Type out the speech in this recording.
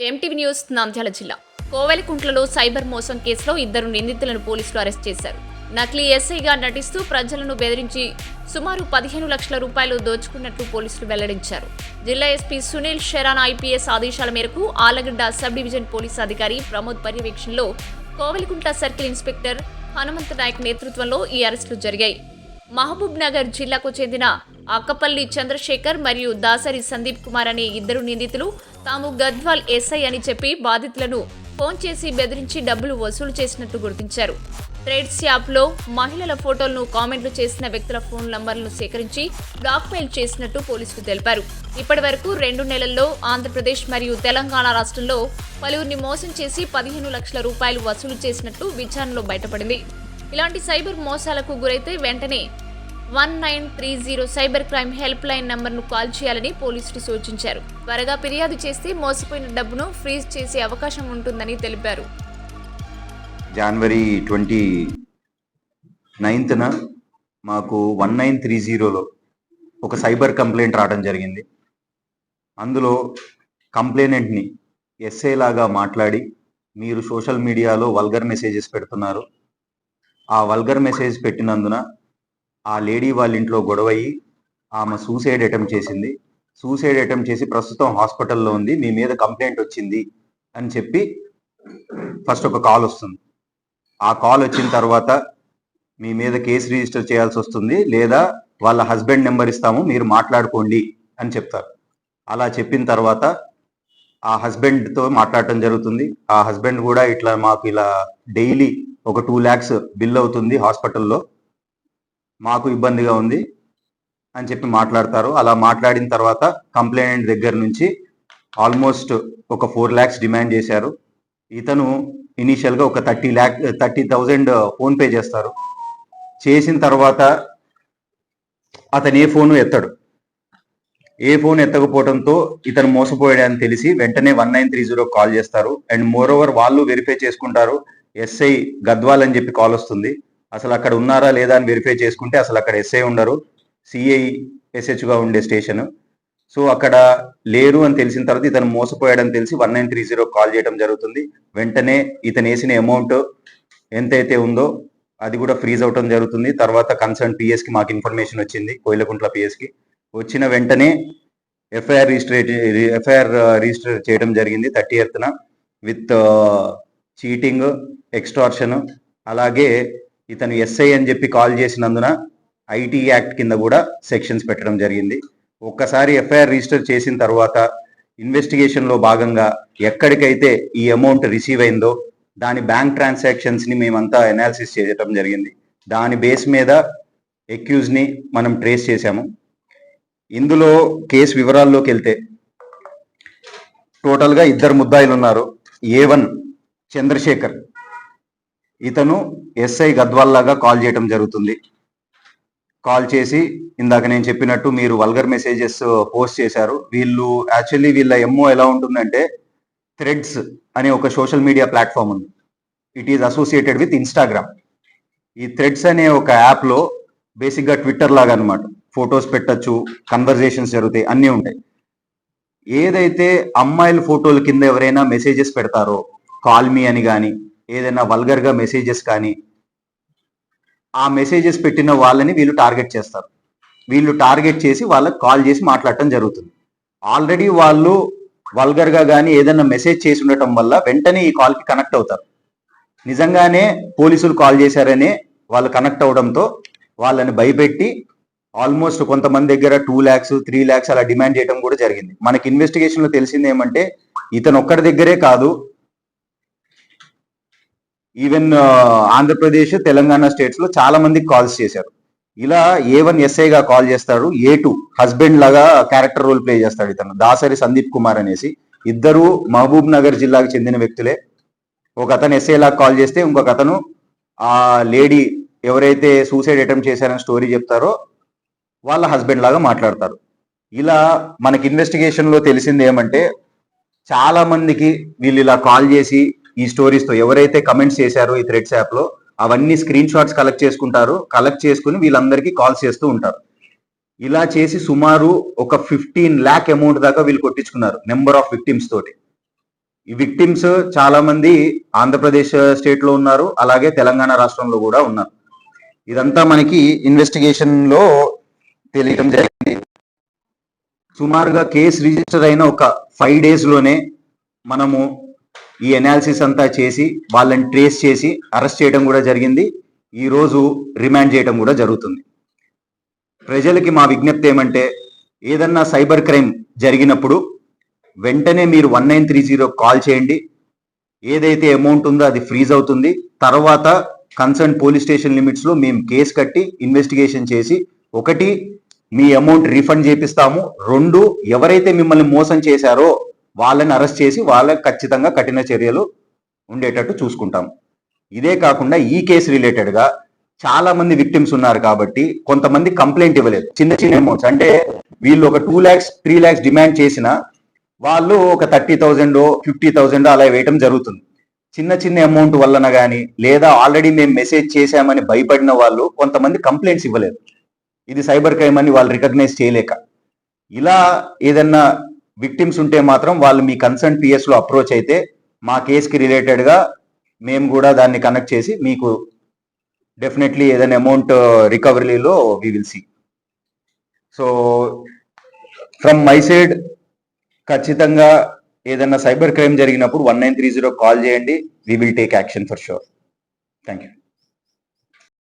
MTV news Nandyal జిల్లా. కోవెలకుంట్లలో cyber మోసం కేసులో ఇద్దరు నిందితులను పోలీసులు అరెస్ట్ చేశారు. నకిలీ ఎస్ఐగా నటిస్తూ ప్రజలను బెదిరించి సుమారు పదిహేను లక్షల రూపాయలు దోచుకున్నట్లు పోలీసులు వెల్లడించారు. జిల్లా ఎస్పీ సునీల్ షెరాన్ ఐపీఎస్ ఆదేశాల మేరకు ఆలగడ్డ సబ్ డివిజన్ పోలీస్ అధికారి ప్రమోద్ పర్యవేక్షణలో కోవెలకుంట్ల సర్కిల్ ఇన్స్పెక్టర్ హనుమంత నాయక్ నేతృత్వంలో ఈ అరెస్టులు జరిగాయి. మహబూబ్ నగర్ జిల్లాకు చెందిన అక్కపల్లి చంద్రశేఖర్ మరియు దాసరి సందీప్ కుమార్ అనే ఇద్దరు నిందితులు తాము గద్వాల్ ఎస్ఐ అని చెప్పి బాధితులను ఫోన్ చేసి బెదిరించి డబ్బులు వసూలు చేసినట్టు గుర్తించారు. ట్రేడ్స్ యాప్లో మహిళల ఫోటోలను కామెంట్లు చేసిన వ్యక్తుల ఫోన్ నంబర్లను సేకరించి బ్లాక్మెయిల్ చేసినట్టు పోలీసులు తెలిపారు. ఇప్పటి వరకు రెండు నెలల్లో ఆంధ్రప్రదేశ్ మరియు తెలంగాణ రాష్ట్రంలో పలువురిని మోసం చేసి పదిహేను లక్షల రూపాయలు వసూలు చేసినట్టు విచారణలో బయటపడింది. ఇలాంటి సైబర్ మోసాలకు గురైతే వెంటనే one nine three zero cyber crime help line నంబర్ను కాల్ చేయాలని పోలీసులు సూచించారు. త్వరగా ఫిర్యాదు చేస్తే మోసపోయిన డబ్బును ఫ్రీజ్ చేసే అవకాశం ఉంటుందని తెలిపారు. జనవరి ట్వంటీ నైన్త్న మాకు వన్ నైన్ త్రీ జీరోలో ఒక సైబర్ కంప్లైంట్ రావడం జరిగింది. అందులో కంప్లైనెంట్ని ఎస్ఏ లాగా మాట్లాడి మీరు సోషల్ మీడియాలో వల్గర్ మెసేజెస్ పెడుతున్నారు. ఆ వల్గర్ మెసేజ్ పెట్టినందున ఆ లేడీ వాళ్ళ ఇంట్లో గొడవయ్యి ఆమె సూసైడ్ అటెంప్ట్ చేసింది. సూసైడ్ అటెంప్ట్ చేసి ప్రస్తుతం హాస్పిటల్లో ఉంది. మీ మీద కంప్లైంట్ వచ్చింది అని చెప్పి ఫస్ట్ ఒక కాల్ వస్తుంది. ఆ కాల్ వచ్చిన తర్వాత మీ మీద కేసు రిజిస్టర్ చేయాల్సి వస్తుంది లేదా వాళ్ళ హస్బెండ్ నెంబర్ ఇస్తాము మీరు మాట్లాడుకోండి అని చెప్తారు. అలా చెప్పిన తర్వాత ఆ హస్బెండ్తో మాట్లాడటం జరుగుతుంది. ఆ హస్బెండ్ కూడా ఇట్లా మాకు ఇలా డైలీ ఒక టూ ల్యాక్స్ బిల్ అవుతుంది హాస్పిటల్లో. మాకు ఇబ్బందిగా ఉంది అని చెప్పి మాట్లాడతారు. అలా మాట్లాడిన తర్వాత కంప్లైంట్ దగ్గర నుంచి ఆల్మోస్ట్ ఒక ఫోర్ ల్యాక్స్ డిమాండ్ చేశారు. ఇతను ఇనీషియల్గా ఒక thirty lakh thirty thousand PhonePe చేస్తారు. చేసిన తర్వాత అతను ఏ ఫోను ఎత్తడు. ఏ ఫోన్ ఎత్తకపోవడంతో ఇతను మోసపోయాడని తెలిసి వెంటనే one nine three zero call చేస్తారు. అండ్ మోర్ ఓవర్ వాళ్ళు వెరిఫై చేసుకుంటారు. ఎస్ఐ గద్వాల్ అని చెప్పి కాల్ వస్తుంది. అసలు అక్కడ ఉన్నారా లేదా అని వెరిఫై చేసుకుంటే అసలు అక్కడ ఎస్ఐ ఉండరు. సిఐ ఎస్హెచ్గా ఉండే స్టేషన్ సో అక్కడ లేరు అని తెలిసిన తర్వాత ఇతను మోసపోయాడని తెలిసి one nine three zero call చేయడం జరుగుతుంది. వెంటనే ఇతను వేసిన అమౌంట్ ఎంతైతే ఉందో అది కూడా ఫ్రీజ్ అవటం జరుగుతుంది. తర్వాత కన్సర్న్ పిఎస్కి మాకు ఇన్ఫర్మేషన్ వచ్చింది కోయిలకుంట్ల పిఎస్కి వచ్చిన వెంటనే ఎఫ్ఐఆర్ రిజిస్టర్ ఎఫ్ఐఆర్ రిజిస్టర్ చేయడం జరిగింది థర్టీ ఎయిత్న విత్ చీటింగ్ ఎక్స్టార్షన్ అలాగే ఇతను ఎస్ఐ అని చెప్పి కాల్ చేసినందున ఐటీ యాక్ట్ కింద కూడా సెక్షన్స్ పెట్టడం జరిగింది. ఒక్కసారి ఎఫ్ఐఆర్ రిజిస్టర్ చేసిన తర్వాత ఇన్వెస్టిగేషన్లో భాగంగా ఎక్కడికైతే ఈ అమౌంట్ రిసీవ్ అయిందో దాని బ్యాంక్ ట్రాన్సాక్షన్స్ని మేమంతా అనాలిసిస్ చేయడం జరిగింది. దాని బేస్ మీద ఎక్యూజ్ని మనం ట్రేస్ చేశాము. ఇందులో కేసు వివరాల్లోకి వెళ్తే టోటల్గా ఇద్దరు ముద్దాయిలు ఉన్నారు ఏ వన్ చంద్రశేఖర్. ఇతను ఎస్ఐ గద్వాల్లాగా కాల్ చేయటం జరుగుతుంది. కాల్ చేసి ఇందాక నేను చెప్పినట్టు మీరు వల్గర్ మెసేజెస్ పోస్ట్ చేశారు. వీళ్ళు యాక్చువల్లీ వీళ్ళ ఎంఓ ఎలా ఉంటుందంటే థ్రెడ్స్ అనే ఒక సోషల్ మీడియా ప్లాట్ఫామ్ ఉంది. It is associated with Instagram. ఈ థ్రెడ్స్ అనే ఒక యాప్లో బేసిక్గా ట్విట్టర్ లాగా అనమాట ఫొటోస్ పెట్టచ్చు కన్వర్జేషన్స్ జరుగుతాయి అన్నీ ఉంటాయి. ఏదైతే అమ్మాయిల ఫోటోల కింద ఎవరైనా మెసేజెస్ పెడతారో కాల్ మీ అని కానీ ఏదైనా వల్గర్గా మెసేజెస్ కానీ ఆ మెసేజెస్ పెట్టిన వాళ్ళని వీళ్ళు టార్గెట్ చేస్తారు. వీళ్ళు టార్గెట్ చేసి వాళ్ళకి కాల్ చేసి మాట్లాడటం జరుగుతుంది. ఆల్రెడీ వాళ్ళు వల్గర్గా కానీ ఏదైనా మెసేజ్ చేసి ఉండటం వల్ల వెంటనే ఈ కాల్కి కనెక్ట్ అవుతారు. నిజంగానే పోలీసులు కాల్ చేశారని వాళ్ళు కనెక్ట్ అవడంతో వాళ్ళని భయపెట్టి ఆల్మోస్ట్ కొంతమంది దగ్గర టూ ల్యాక్స్ త్రీ ల్యాక్స్ అలా డిమాండ్ చేయడం కూడా జరిగింది. మనకి ఇన్వెస్టిగేషన్లో తెలిసింది ఏమంటే ఇతను ఒక్కడి దగ్గరే కాదు ఈవెన్ ఆంధ్రప్రదేశ్ తెలంగాణ స్టేట్స్లో చాలా మందికి కాల్స్ చేశారు. ఇలా ఏ వన్ ఎస్ఐగా కాల్ చేస్తాడు. ఏ టూ హస్బెండ్ లాగా క్యారెక్టర్ రోల్ ప్లే చేస్తాడు ఇతను. దాసరి సందీప్ కుమార్ అనేసి. ఇద్దరు మహబూబ్ నగర్ జిల్లాకు చెందిన వ్యక్తులే. ఒక అతను ఎస్ఐ లాగా కాల్ చేస్తే ఇంకొక అతను ఆ లేడీ ఎవరైతే సూసైడ్ అటెంప్ట్ చేశారని స్టోరీ చెప్తారో వాళ్ళ హస్బెండ్ లాగా మాట్లాడతారు. ఇలా మనకి ఇన్వెస్టిగేషన్లో తెలిసింది ఏమంటే చాలా మందికి వీళ్ళు ఇలా కాల్ చేసి ఈ స్టోరీస్తో ఎవరైతే కమెంట్స్ చేశారో ఈ థ్రెడ్స్ యాప్లో అవన్నీ స్క్రీన్ షాట్స్ కలెక్ట్ చేసుకుంటారు. కలెక్ట్ చేసుకుని వీళ్ళందరికీ కాల్స్ చేస్తూ ఉంటారు. ఇలా చేసి సుమారు ఒక ఫిఫ్టీన్ ల్యాక్ అమౌంట్ దాకా వీళ్ళు కొట్టించుకున్నారు నెంబర్ ఆఫ్ విక్టిమ్స్ తోటి. ఈ విక్టిమ్స్ చాలా మంది ఆంధ్రప్రదేశ్ స్టేట్లో ఉన్నారు అలాగే తెలంగాణ రాష్ట్రంలో కూడా ఉన్నారు. ఇదంతా మనకి ఇన్వెస్టిగేషన్లో తెలియడం జరిగింది. సుమారుగా కేసు రిజిస్టర్ అయిన ఒక ఫైవ్ డేస్లోనే మనము ఈ ఎనాలిసిస్ అంతా చేసి వాళ్ళని ట్రేస్ చేసి అరెస్ట్ చేయడం కూడా జరిగింది. ఈ రోజు రిమాండ్ చేయడం కూడా జరుగుతుంది. ప్రజలకి మా విజ్ఞప్తి ఏమంటే ఏదన్నా సైబర్ క్రైమ్ జరిగినప్పుడు వెంటనే మీరు one nine three zero call చేయండి. ఏదైతే అమౌంట్ ఉందో అది ఫ్రీజ్ అవుతుంది. తర్వాత కన్సర్న్ పోలీస్ స్టేషన్ లిమిట్స్లో మేము కేసు కట్టి ఇన్వెస్టిగేషన్ చేసి ఒకటి మీ అమౌంట్ రీఫండ్ చేపిస్తాము. రెండు ఎవరైతే మిమ్మల్ని మోసం చేశారో వాళ్ళని అరెస్ట్ చేసి వాళ్ళకి ఖచ్చితంగా కఠిన చర్యలు ఉండేటట్టు చూసుకుంటాం. ఇదే కాకుండా ఈ కేసు రిలేటెడ్గా చాలా మంది విక్టిమ్స్ ఉన్నారు కాబట్టి కొంతమంది కంప్లైంట్ ఇవ్వలేదు. చిన్న చిన్న అమౌంట్స్. అంటే వీళ్ళు ఒక two lakhs three lakhs demand చేసిన వాళ్ళు ఒక థర్టీ థౌజండ్ ఫిఫ్టీ థౌజండ్ అలా వేయటం జరుగుతుంది. చిన్న చిన్న అమౌంట్ వలన కానీ లేదా ఆల్రెడీ మేము మెసేజ్ చేశామని భయపడిన వాళ్ళు కొంతమంది కంప్లైంట్స్ ఇవ్వలేదు. ఇది సైబర్ క్రైమ్ అని వాళ్ళు రికగ్నైజ్ చేయలేక. ఇలా ఏదన్నా విక్టిమ్స్ ఉంటే మాత్రం వాళ్ళు మీ కన్సర్న్ పిఎస్లో అప్రోచ్ అయితే మా కేసుకి రిలేటెడ్గా మేము కూడా దాన్ని కనెక్ట్ చేసి మీకు డెఫినెట్లీ ఏదైనా amount రికవరీలో we will see so from my side ఖచ్చితంగా ఏదైనా సైబర్ క్రైమ్ జరిగినప్పుడు one nine three zero call చేయండి. We will take action for sure thank you